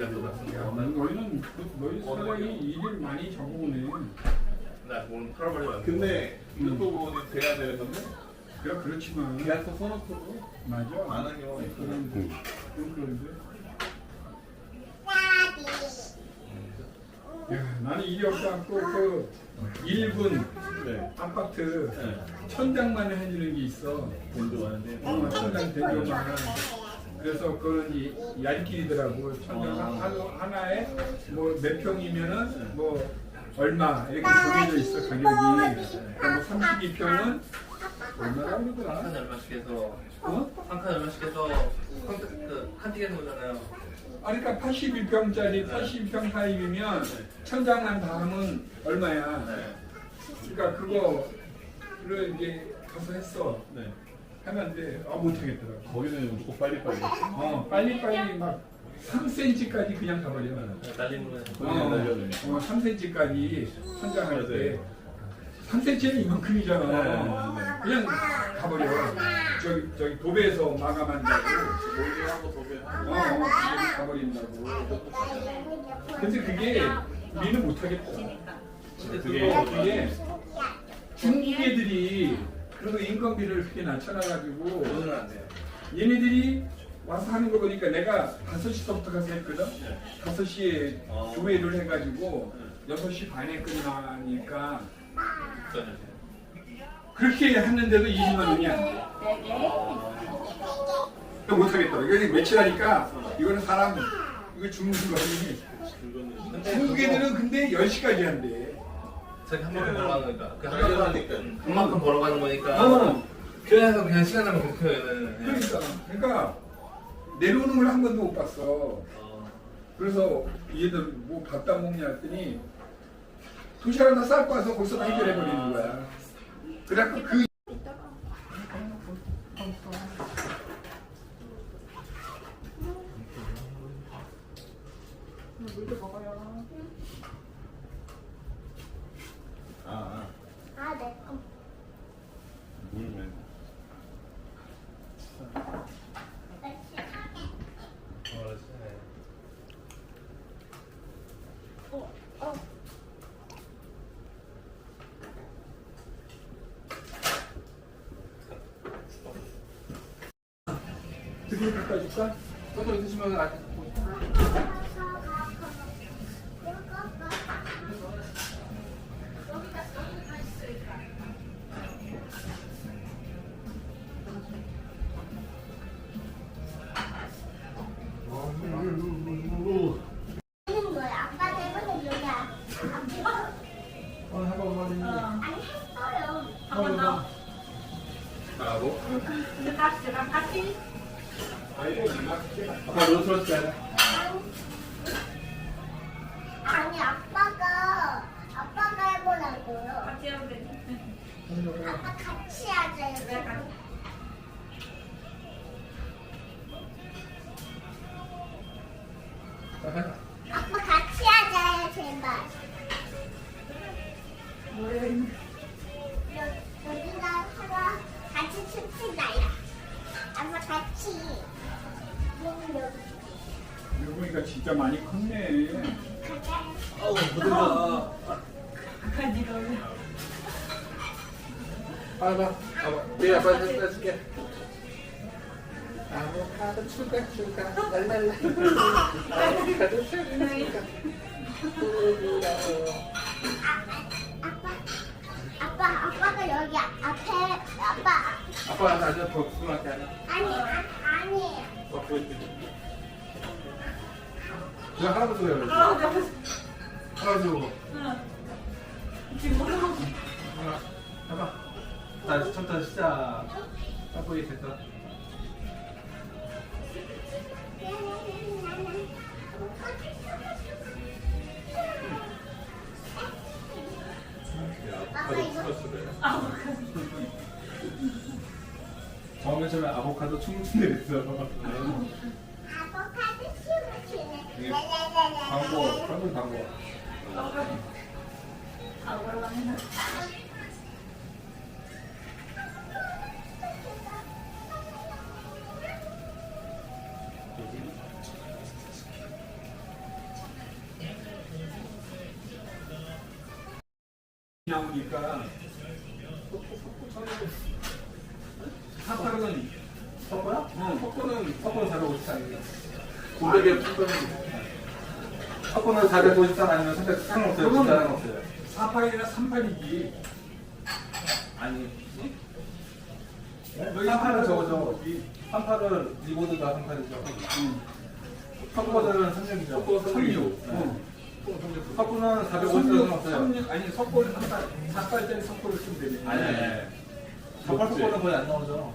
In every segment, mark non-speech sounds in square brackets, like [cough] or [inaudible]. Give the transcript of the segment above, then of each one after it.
야, 거. 너희는 그- 너희 사장이 일을 많이 적어오네. 나 오늘 털어버려. 근데 이것도 보니 돼야 되는 건데 그래 그렇지만 계약서 써놓고도 맞아. 안 하는 경우가 있거든. 그런데. 야, 나는 일이 없어갖고 그 1분 네. 아파트 네. 천장만 해주는 게 있어. 건조하는데. 어, 천장 대조만. 그래서 그런 이 얄길이더라고. 천장 아. 하- 하나에 뭐 몇 평이면은 뭐 얼마 이렇게 정해져 있어 가격이. 그러니까 32평은 얼마라고 한 그러더라? 칸 얼마씩 해서 어? 한칸 얼마씩 해서 한, 그, 한 틱에 거잖아요. 아, 그러니까 81평짜리 82평 타입이면 천장만 다 하면 얼마야? 네. 그러니까 그거를 이제 가서 했어. 네. 하면 돼. 아 못하겠더라고. 거기는 무조건 빨리빨리. 어 빨리빨리 막 3cm까지 그냥 가버려. 날리는 거는. 거기는 날려주네. 어, 3cm까지 천장할 때 맞아요. 3cm는 이만큼이잖아. 네. 그냥 가버려. 저기 저기 도배에서 마감한다고. 몰리하고 도배. 어, 어 그냥 가버린다고. 근데 그게 우리는 못하겠다. 어, 그게 그게 중국 애들이 거 인건비를 그렇게 낮춰놔가지고 그거는 안 돼요. 얘네들이 와서 하는 거 보니까 내가 5시부터 가서 했거든? 5시에 어. 조회를 해가지고 6시 반에 끝나니까. 그렇게 했는데도 20만 원이 안 돼. 또 못하겠다. 이거 며칠 하니까 이거는 사람 이거 죽는 거 아니니? 중국 애들은 근데 10시까지 한대. 저기 한 만큼 벌어가는 거니까. 그한 하니까. 그만큼 벌어가는 거니까. 어. 그래서 그냥 시간 나면 그렇게 해야 되는. 그러니까. 그러니까 내려오는 걸 한 번도 못 봤어. 어. 그래서 얘들 뭐 갖다 먹냐 했더니 도시락 하나 쌀고 와서 거기서 다 해결해 버리는 거야. 그래갖고 그 물도 먹어요. 아, 아, 내 거. 물면. 어, 어, 어. 드림 갖다 줄까? 소주 있으시면 아직 하는 거야. 아빠 때문에 여기야. 어, 한번 아니, 했어요. 한번 더. 하고 근데 같이, 랑 같이. 아까 너 들었잖아. 아니, 아빠가, 아빠가 해보라고요. 같이 하면 되지. 아빠 같이. 그래, 같이. 아빠 같이 하자요, 제발. 여, 여기가 하나 같이 춥시다요. 아빠 같이. 보니까 진짜 많이 컸네. 아우 부드러. 가지가 왜. 아빠, 아빠, 내 아빠 해줄게. 아보카도 추가 추가 랄랄라. 아보카도 추가 추가. 아빠, 아빠, 아빠가 여기 앞에, 아빠. 아빠 나저 더 수고할게 하나. 아니, 아, 아니. 어 보여줄게. 그냥 할아버지 해요. 아, 내가 할아버지 보고. 응. 지금 뭐 먹어? 하나, 해봐. 자, 첫째 시작. 땀보기 됐다. 아빠 이거 아, 처음에 처음에 아보카도 충분히 됐어. [laughs] 광고, 한국 광고. 광고로 나오니까 사탕은 섞어요? 응, 섞어는 섞어 잘 오지 않아요. 아, 900에 섞어는 섞어는 454 아니면 선택 상관없어요. 그건- 상관없어요. 48이나 38이지. 아니. 너희 38은 저거죠. 거지. 38은 리보드가 38이죠. 응. 섞어는 36이죠. 석고 36. 네. 어. 섞어는 454 36, 상관없어요. 36, 아니 석고를 38, 48짜리 석고를 쓰면 되네. 아니, 아니, 아니. 48 섞어는 거의 안 나오죠.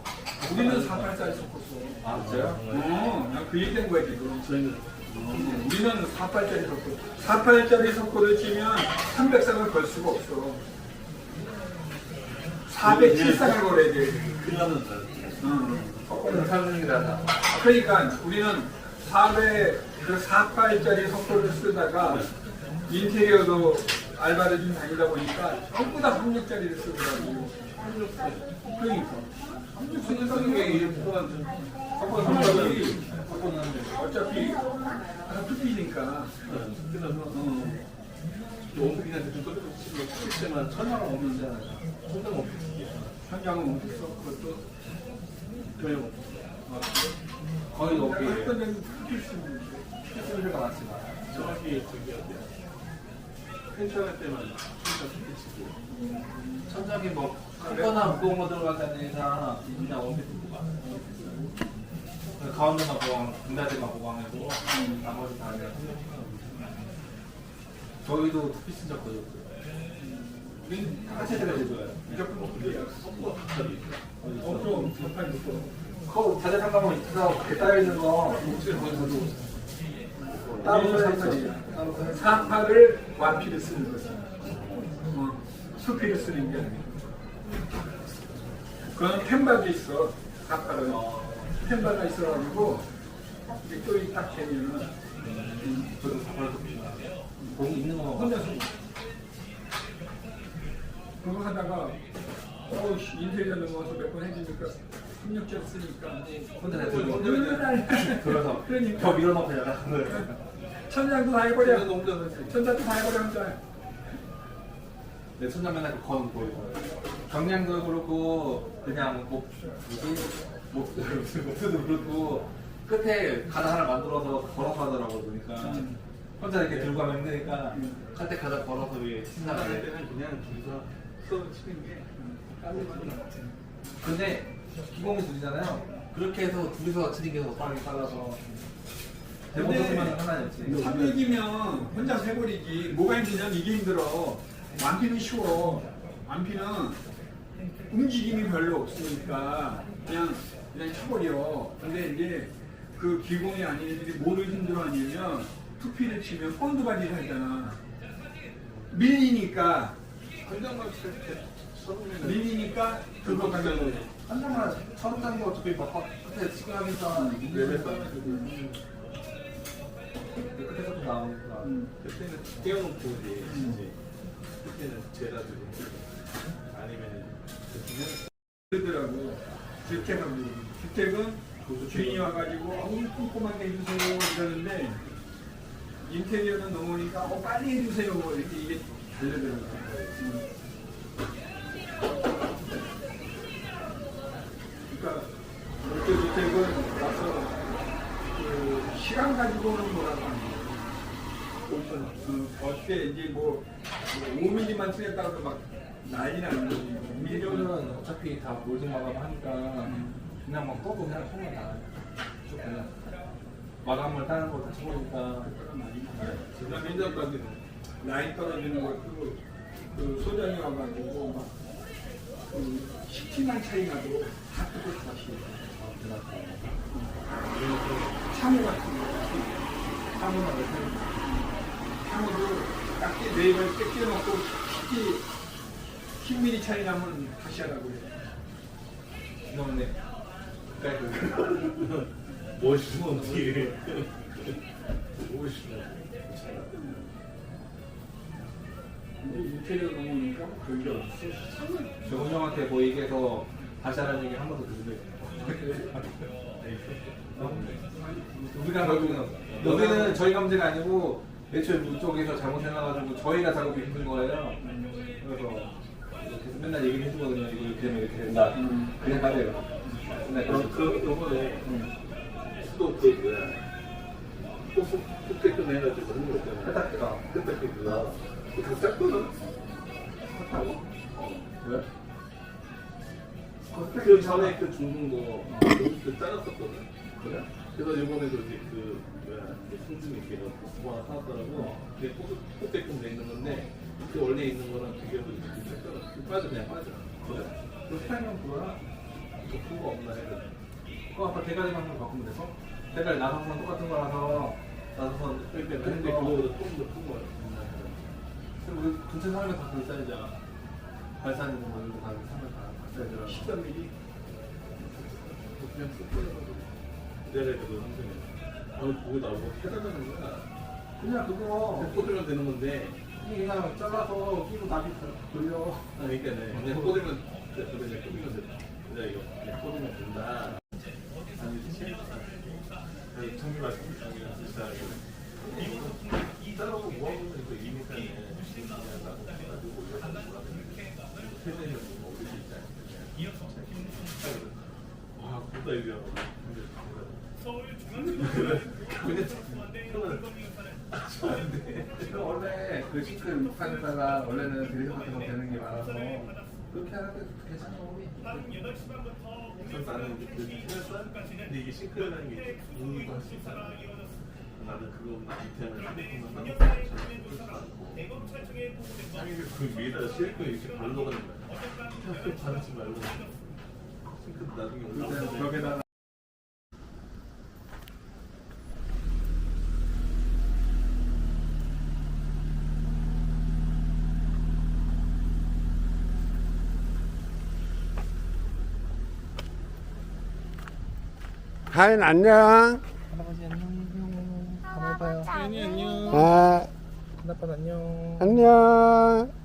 우리는 48짜리 석고 써. 아, 진짜요? 어, 난그 얘기한 거야 지금. 저희는 우리는 48짜리 석고. 48짜리 석고를 치면 300쌍을 걸 수가 없어. 407쌍을 걸어야 돼. 응. 섞어는 36이라서. 그러니까 우리는 4배 그 48짜리 석고를 쓰다가 인테리어도 알바를 좀 다니다 보니까 전부 다 36짜리를 쓰더라고. 그러니까. 36 쓰는 게 이게 섞고는 섞고는 어차피 다 투피니까. 어. 오픈이한테 좀 끌고 칠 때만 원 없는데 원 현장은 없어. 그것도 저희 거의 할 없게 쓰는 필수가 많지만 정확히 저기 어디야? 펜션할 때만 진짜 좋겠지. 천장에 뭐 섞거나 무거운 거 들어가는 이상 원피스 보강 가운데만 보강 등다리만 보강해도 나머지 다 그냥 저희도 투피스 적거든요 우린 같이 들어줘요 무조건 투피야. 섞어 갑자기. 어, 그럼 전판 있어. 그거 자재 상가면 있어 그렇게 따여 있는 거 거기서도 따로 써야 지 사파를 완피를 쓰는 거지. 어, 수피를 쓰는 게 아니야. 그건 펜바도 있어. 사파는. 펜바가 있어가지고 이게 또딱 되면은 저도 투피스 거기 있는 거. 혼자서. 그거 하다가 어 인테리어 넘어서 몇 번 해주니까 16점 쓰니까. 혼자 다 들고 그래서 [laughs] 그러니까. 더 밀어넣고 거예요 천장도 다 해버려. 너무. 천장도 다 해버려 혼자. 내 천장 맨날 그건 보이고 경량도 그렇고 그냥 뭐 뭐지 목도 그렇고 끝에 가다 하나 만들어서 걸어서 하더라고 보니까. 음. 혼자 이렇게 들고 가면 힘드니까 음. 할때 가다 걸어서 위에 할 신나게. 그냥 둘이서 써 치는 게 까르지. 근데 기공이 둘이잖아요. 그렇게 해서 둘이서 치는 게 더 빠르게 빨라서. 대본 쓰면 하나였지. 300이면 혼자 해버리지. 뭐가 힘드냐면 이게 힘들어. 완피는 쉬워. 완피는 움직임이 별로 없으니까 그냥 그냥 쳐버려. 근데 이제 그 기공이 아닌 애들이 뭐를 힘들어 하냐면 투피를 치면 본드 바디를 하잖아. 밀리니까. 장만 밀리니까 그거 가면 한 장만 처음 짜는 거 어차피 막 끝에 하면서 레벨 끝에서 또 나오니까. 음. 그때는 떼어놓고 이제 치지. 그때는 재라지고. 아니면 그러더라고. 주택은 주택은 주인이 와가지고 어우 꼼꼼하게 해주세요 이러는데 인테리어는 넘어오니까 어 빨리 해주세요 이렇게 이게 달려들어가고. 음. 그러니까 롯데 주택은 와서 그 시간 가지고는 뭐라고 하는 어, 어떻게 이제 뭐 5mm만 쓰겠다고 막 난리 나는 거지. 미디어는 어차피 다 몰딩 마감 하니까 그냥 막 떠도 그냥 나가요. 쭉 그냥 마감을 따는 걸다 쳐보니까 제가 맨전까지 라인 떨어지는 것도 그 소장이 와가지고 막 그 10팀만 차이 나도 다 뜯고 다시 참호 같은 거 참호나 참호도 딱히 네이버에 뺏겨놓고 10, 10mm 차이 나면 다시 하라고 그래 이놈네 멋있으면 뒤에 멋있으면 게 없어 정훈 형한테 뭐 얘기해서 다시 하라는 얘기 한 번 더 들으래. 우리가 결국은 여기는 저희 감지가 아니고 애초에 이쪽에서 잘못해놔가지고 저희가 작업이 힘든 거예요. 그래서 계속 맨날 얘기를 해주거든요. 이거 이렇게 되면 이렇게 된다. 음. 그냥 가래요. 맨날 그, 그, 요번에 수도 그 뭐야 호수 흑백금 해가지고 하는 거 있잖아 해답기가. 흑백금 그거 그거 짰거든 하고? 왜? 그 전에 그 중국 거그 짜놨었거든? 그래? 그래서 이번에도 이제 그 뭐야 그 승준이 걔가 뭐 하나 사왔더라고. 호수 흑백금 돼 있는 건데 그 원래 있는 거랑 그 빠져 그냥 빠져. 그래? 그 스타일은 그거야? 그 후가 없나 해가지고 그거 아까 대가리만 좀 바꾸면 돼서? 대가리 나사선 똑같은 거라서 나사선 근데 큰 근데 거. 그거보다 조금 더큰 거야 그리고 그 전체 사람이 다 그런 사이즈잖아. 발산이든 뭐 이런 거다 사람이 다 사이즈라. 13mm 그냥 쓱 뿌려가지고. 내가 그거 항상 아 그거 나보고 해달라는 거야. 그냥 그거. 꽂으면 되는 건데. 그냥 잘라서 끼고 나비 돌려. 아 그러니까 그냥 꽂으면 그래 그냥 꽂으면 된다. 그래 이거 꽂으면 된다 보다 이거 제가 원래 그 싱크 육판에다가 원래는 드레스 같은 거 되는 게 많아서 그렇게 하는데 괜찮아. 그래서 나는 이제 그 생각했어? 근데 이게 싱크라는 게할수 있잖아. 나는 그거 밑에 하는 핸드폰만 하고 잘 볼수 않고. 그 위에다가 실크 이렇게 발로 가는 거야. 싱크 바르지 [laughs] 말고. 싱크 나중에. 벽에다가 하인 안녕. 할아버지 안녕. 안녕. 아, 큰아빠 안녕. 안녕. 아, 할아버지.